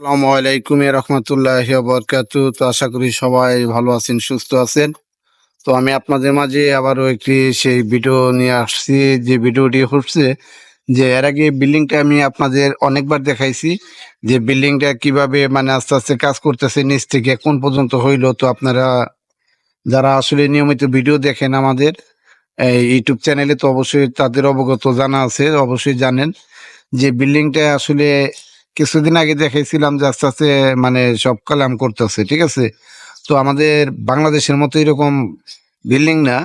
আসসালামু আলাইকুম রহমতুল্লাহ বরকাত। তো আশা করি সবাই ভালো আছেন, সুস্থ আছেন। তো আমি আপনাদের মাঝে আবারও একটি সেই ভিডিও নিয়ে আসছি, যে ভিডিওটি হচ্ছে যে এর আগে বিল্ডিংটা আমি আপনাদের অনেকবার দেখাইছি, যে বিল্ডিংটা কীভাবে মানে আস্তে আস্তে কাজ করতেছে নিচ থেকে, কোন পর্যন্ত হইল। তো আপনারা যারা আসলে নিয়মিত ভিডিও দেখেন আমাদের ইউটিউব চ্যানেলে, তো অবশ্যই তাদের অবগত জানা আছে, অবশ্যই জানেন যে বিল্ডিংটা আসলে কিছুদিন আগে দেখাইছিলাম যে আস্তে আস্তে মানে সব কালাম করতেছে, ঠিক আছে? তো আমাদের বাংলাদেশের মতো এরকম বিল্ডিং না,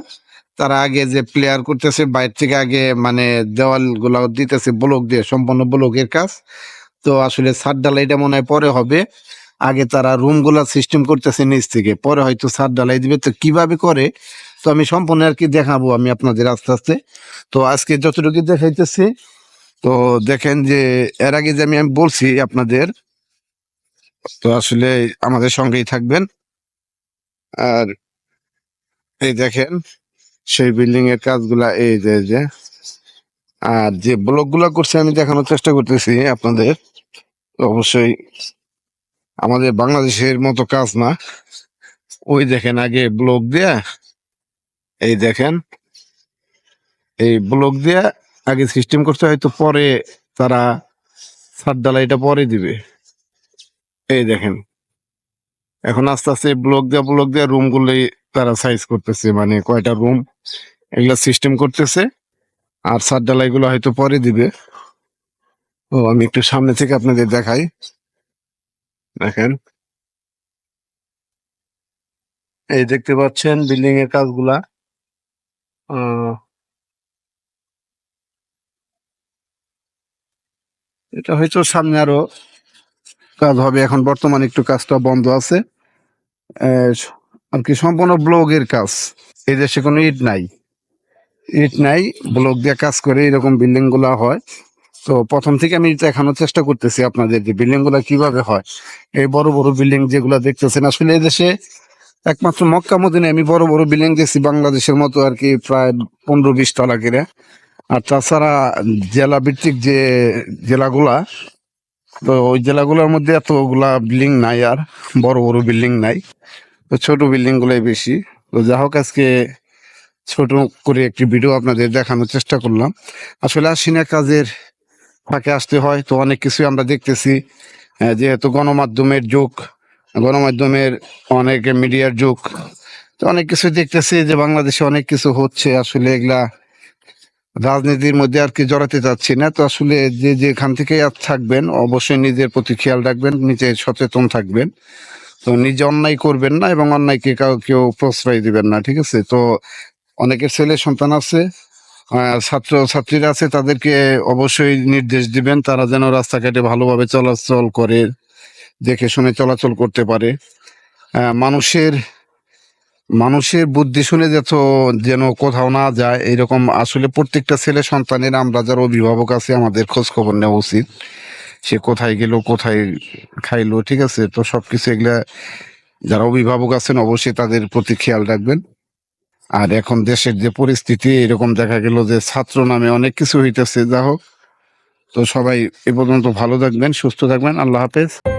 তারা আগে যে প্লেয়ার করতেছে, বাইরে থেকে আগে মানে দেওয়ালগুলা দিতেছে ব্লক দিয়ে, সম্পূর্ণ ব্লকের কাজ। তো আসলে সার ছাদ ডালাইটা মনে হয় পরে হবে। আগে তারা রুমগুলা সিস্টেম করতেছে নিচ থেকে, পরে হয়তো ছাদ ডালাই দিবে। তো কীভাবে করে? তো আমি সম্পূর্ণ আর কি দেখাবো আমি আপনাদের আস্তে আস্তে। তো আজকে যতটুকু দেখাইতেছি তো দেখেন যে, এর আগে যে আমি আমি বলছি আপনাদের, তো আসলে আমাদের সঙ্গেই থাকবেন। আর এই দেখেন, সেই বিল্ডিং এর কাজগুলা, এই যে যে, আর যে ব্লকগুলা করছে, আমি দেখানোর চেষ্টা করতেছি আপনাদের। অবশ্যই আমাদের বাংলাদেশের মতো কাজ না। ওই দেখেন আগে ব্লক দেয়া, এই দেখেন, এই ব্লক দেয়া আগে সিস্টেম করতে হয়তো পরে তারা ছাদ ডালাইটা পরে দিবে। এই দেখেন। এখন আস্তে আস্তে ব্লক দেওয়া ব্লক দেওয়া রুম গুলোই তারা সাইজ করতেছে মানে কয়টা রুম এগুলা সিস্টেম করতেছে, আর ছাদ ডালাই গুলো হয়তো পরে দিবে। ও, আমি একটু সামনে থেকে আপনাদের দেখাই। দেখেন। এই দেখতে পাচ্ছেন বিল্ডিং এর কাজগুলা। এটা হয়তো সামনে আরও কাজ হবে। এখন বর্তমানে একটু কাজটা বন্ধ আছে। আর কি সম্পূর্ণ ব্লগের কাজ। এই দেশে কোনো ইট নাই। ইট নাই ব্লক দিয়ে কাজ করে এরকম বিল্ডিংগুলা হয়। তো প্রথম থেকে আমি দেখানোর চেষ্টা করতেছি আপনাদের যে বিল্ডিংগুলা কীভাবে হয়। এই বড় বড় বিল্ডিং যেগুলা দেখতেছেন, আসলে দেশে একমাত্র মক্কা মদিনে আমি বড় বড় বিল্ডিং দেখছি। বাংলাদেশের মতো আর কি প্রায় পনেরো বিশ তলা করে আর তাছাড়া জেলা ভিত্তিক যে জেলাগুলা, তো ওই জেলাগুলোর মধ্যে এতগুলা বিল্ডিং নাই আর, বড় বড় বিল্ডিং নাই। তো ছোট বিল্ডিংগুলোই বেশি। তো যা হোক, আজকে ছোট করে একটি ভিডিও আপনাদের দেখানোর চেষ্টা করলাম। আসলে আশিনা কাজের ফাঁকে আসতে হয়, তো অনেক কিছুই আমরা দেখতেছি। যেহেতু গণমাধ্যমের যুগ, গণমাধ্যমের অনেক মিডিয়ার যুগ, তো অনেক কিছু দেখতেছি যে বাংলাদেশে অনেক কিছু হচ্ছে। আসলে এগুলা রাজনীতির মধ্যে আর কি জড়াতে চাচ্ছি না, তো আসলে যে যেখান থেকে আর থাকবেন, অবশ্যই নিজের প্রতি খেয়াল রাখবেন, নিজে সচেতন থাকবেন। তো নিজে অন্যায় করবেন না এবং অন্যায়কে কাউ প্রশ্রয় দিবেন না, ঠিক আছে? তো অনেকের ছেলে সন্তান আছে ছাত্র ছাত্রীরা আছে, তাদেরকে অবশ্যই নির্দেশ দিবেন, তারা যেন রাস্তাঘাটে ভালোভাবে চলাচল করে, দেখে শুনে চলাচল করতে পারে। মানুষের মানুষের বুদ্ধি শুনে যত যেন কোথাও না যায়, এরকম আসলে প্রত্যেকটা ছেলে সন্তানের, আমরা যারা অভিভাবক আছে, আমাদের খোঁজ খবর নেওয়া উচিত। সে কোথায় গেল, কোথায় খাইলো, ঠিক আছে? তো সবকিছু এগুলা যারা অভিভাবক আছেন, অবশ্যই তাদের প্রতি খেয়াল রাখবেন। আর এখন দেশের যে পরিস্থিতি, এরকম দেখা গেল যে ছাত্র নামে অনেক কিছু হইতেছে। যা হোক, তো সবাই এ পর্যন্ত ভালো থাকবেন, সুস্থ থাকবেন। আল্লাহ হাফেজ।